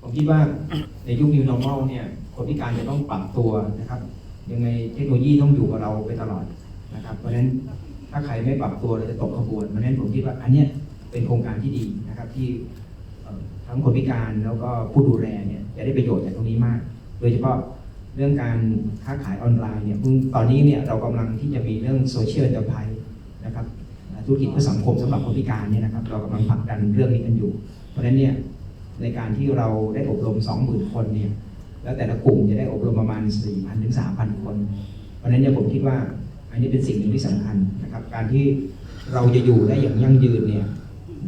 ผมคิดว่าในยุค New Normal เนี่ย คนพิการจะต้องปรับตัวนะครับ ยังไงเทคโนโลยีต้องอยู่กับเราไปตลอดนะครับ เพราะฉะนั้นถ้าใครไม่ปรับตัวเราจะตกขบวน เพราะฉะนั้นผมคิดว่าอันเนี้ยเป็นโครงการที่ดีนะครับ ที่ทั้งคนพิการแล้วก็ผู้ดูแลเนี่ยจะได้ประโยชน์จากตรงนี้มาก โดยเฉพาะเรื่องการค้าขายออนไลน์เนี่ยตอนนี้เนี่ยเรากำลังที่จะมีเรื่องโซเชียลเ e อร์ไพรนะครับธุรกิจเพื่อสังคมสำหรับคนพิการเนี่ยนะครับ เรากำลังผลักดันเรื่องนี้กันอยู่ เพราะฉะนั้นเนี่ย ในการที่เราได้อบรม 20,000 คนเนี่ยแล้วแต่ละกลุ่มจะได้อบรมประมาณ 4,000 ถึง 3,000 คน เพราะฉะนั้นเนี่ยผมคิดว่าอันนี้เป็นสิ่งหนึ่งที่สำคัญนะครับ การที่เราจะอยู่ได้อย่างยั่งยืนเนี่ย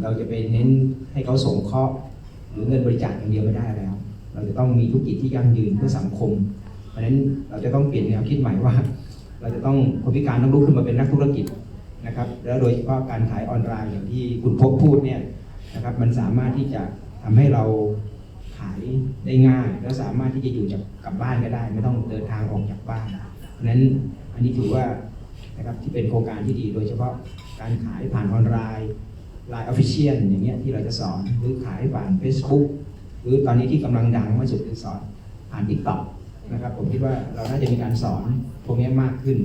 เราจะไปเน้นให้เขาส่งเคราะห์หรือเงินบริจาคอย่างเดียวไม่ได้แล้ว เราจะต้องมีธุรกิจที่ยั่งยืนเพื่อสังคม เพราะฉะนั้นเราจะต้องเปลี่ยนแนวคิดใหม่ว่า เราจะต้องคนพิการต้องลุกขึ้นมาเป็นนักธุรกิจนะครับ แล้วโดยเฉพาะการขายออนไลน์อย่างที่คุณพบพูดเนี่ยนะครับมันสามารถที่จะ ทำให้เราขายได้ง่าย แล้วสามารถที่จะอยู่จากกลับบ้านก็ได้ ไม่ต้องเดินทางออกจากบ้านนั้นอันนี้ถือว่านะครับที่เป็นโครงการที่ดีโดยเฉพาะการขายผ่านออนไลน์ไลน์ออฟฟิเชียลอย่างเงี้ยที่เราจะสอนหรือขายผ่าน Facebook หรือตอนนี้ที่กำลังดังมากสุดคือสอนผ่าน TikTok นะครับผมคิดว่าเราน่าจะมีการสอนพวกนี้มากขึ้น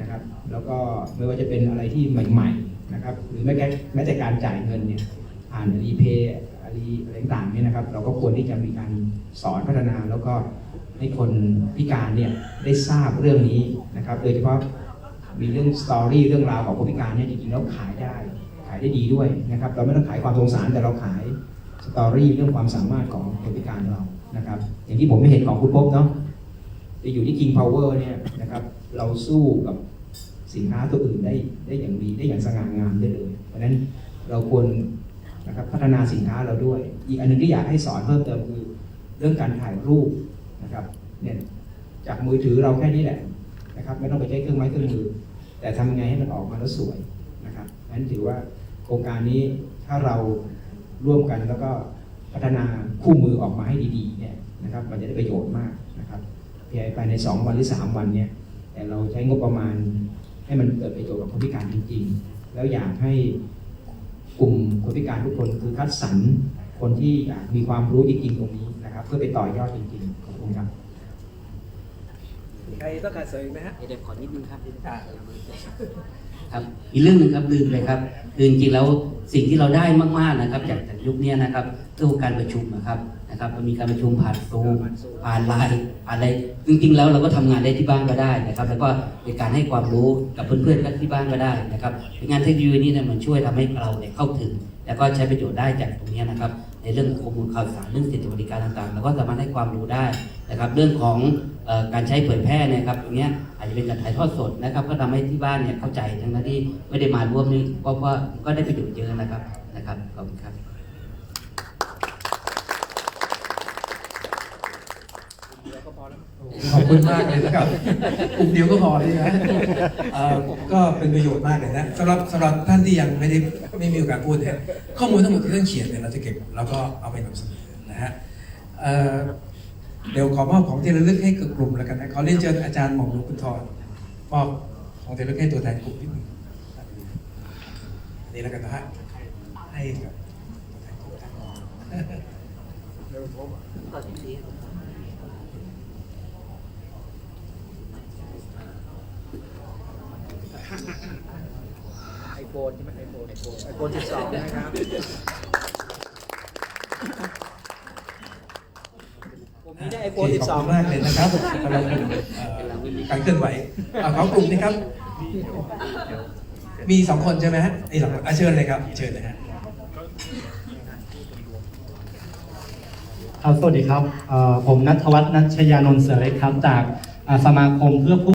นะครับ แล้วก็ไม่ว่าจะเป็นอะไรที่ใหม่ ๆ นะครับ หรือแม้แต่แม้แต่การจ่ายเงินเนี่ยผ่านรีเพย์ อะไรอะไรต่างๆเนี่ยนะครับ เราก็ควรที่จะมีการสอนพัฒนาแล้วก็ให้คนพิการเนี่ยได้ทราบเรื่องนี้นะครับโดยเฉพาะมีเรื่องสตอรี่เรื่องราวของคนพิการเนี่ยจริงๆแล้วขายได้ขายได้ดีด้วยนะครับ เราไม่ต้องขายความสงสารแต่เราขายสตอรี่เรื่องความสามารถของคนพิการเรานะครับ อย่างที่ผมไม่เห็นของคุณพบเนาะจะอยู่ที่ King Power เนี่ยนะครับ เราสู้กับสินค้าตัวอื่นได้ได้อย่างดีได้อย่างสง่างามได้เลย เพราะฉะนั้นเราควร พัฒนาสินค้าเราด้วย อีกอันหนึงที่อยากให้สอนเพิ่มเติมคือเรื่องการถ่ายรูปนะครับเนี่ยจากมือถือเราแค่นี้แหละนะครับไม่ต้องไปใช้เครื่องไม้เครื่องมือ แต่ทำยังไงให้มันออกมาแล้วสวยนะครับนั้นถือว่าโครงการนี้ถ้าเราร่วมกันแล้วก็พัฒนาคู่มือออกมาให้ดีๆเนี่ยนะครับมันจะได้ประโยชน์มากนะครับเพียงภายใน 2 วันหรือ 3 วันเนี่ยแต่เราใช้งบประมาณให้มันเกิดประโยชน์กับคนพิการจริง ๆ แล้วอยากให้ คนพิการทุกคนคือคัดสรรคนที่อยากมีความรู้จริงๆตรงนี้นะครับ เพื่อไปต่อยอดจริงๆขอบคุณครับใครต้องการเสริมอีกไหมฮะเดี๋ยวขอนิดนึงครับอ่าครับอีกเรื่องหนึ่งครับลืมเลยครับคือจริงๆแล้วสิ่งที่เราได้มากๆนะครับ จากจากยุคเนี้ยนะครับเรื่องของการประชุมนะครับนะครับมันมีการประชุมผ่านซูมผ่านไลน์อะไรจริงๆแล้วเราก็ทำงานได้ที่บ้านก็ได้นะครับ แล้วก็เป็นการให้ความรู้กับเพื่อนๆกันที่บ้านก็ได้นะครับงานเทคโนโลยีนี่เนี่ยมันช่วยทำให้เราเนี่ยเข้าถึง แล้วก็ใช้ประโยชน์ได้จากตรงนี้นะครับ ในเรื่องข้อมูลข่าวสารเรื่องสิทธิบริการต่างๆเราก็สามารถให้ความรู้ได้นะครับ เรื่องของออการใช้เผยแพร่นะครับตรงนี้อาจจะเป็นการถ่ายทอดสดนะครับ ก็ทำให้ที่บ้านเนี่ยเข้าใจทั้งที่ไม่ได้มาร่วมนี่ก็ก็ก็ได้ประโยชน์เยอะนะครับนะครับขอบคุณครับเดี๋ยวก็พอแล้วขอบ คุณมากเลยนะครับกลุ่มเดียวก็พอเลยนะเอ่อก็เป็นประโยชน์มากเลยนะสำหรับสำหรับท่านที่ยังไม่ได้ไม่มีโอกาสพูดเนี่ยข้อมูลทั้งหมดที่ท่านเขียนเนี่ยเราจะเก็บแล้วก็เอาไปนำเสนอนะฮะเอ่อเดี๋ยวขอมอบของที่ระลึกให้กับกลุ่มแล้วกันนะขอเรียนเชิญอาจารย์หม่อมหลวงคุณทรมอบของที่ระลึกให้ตัวแทนกลุ่มนิดหนึงอันนี่แล้วกันนะฮะให้กับตัวแทนกลุ่มท่าน ไอโฟนใช่ไหมไอโฟนไอโฟนไอโฟน12 นะครับ ผมนี้ได้ไอโฟนขอบคุณ12 มากเลยนะครับสำหรับเอ่อการเคลื่อนไหวเอาของกลุ่มนี้ครับ มีสองคนใช่ไหมฮะมีสองคนอะเชิญเลยครับ เชิญเลยฮะครับสวัสดีครับเอ่อผมนัทวัฒน์นัชยานนท์เสือเล็กครับ จากอ่าสมาคมเพื่อผู้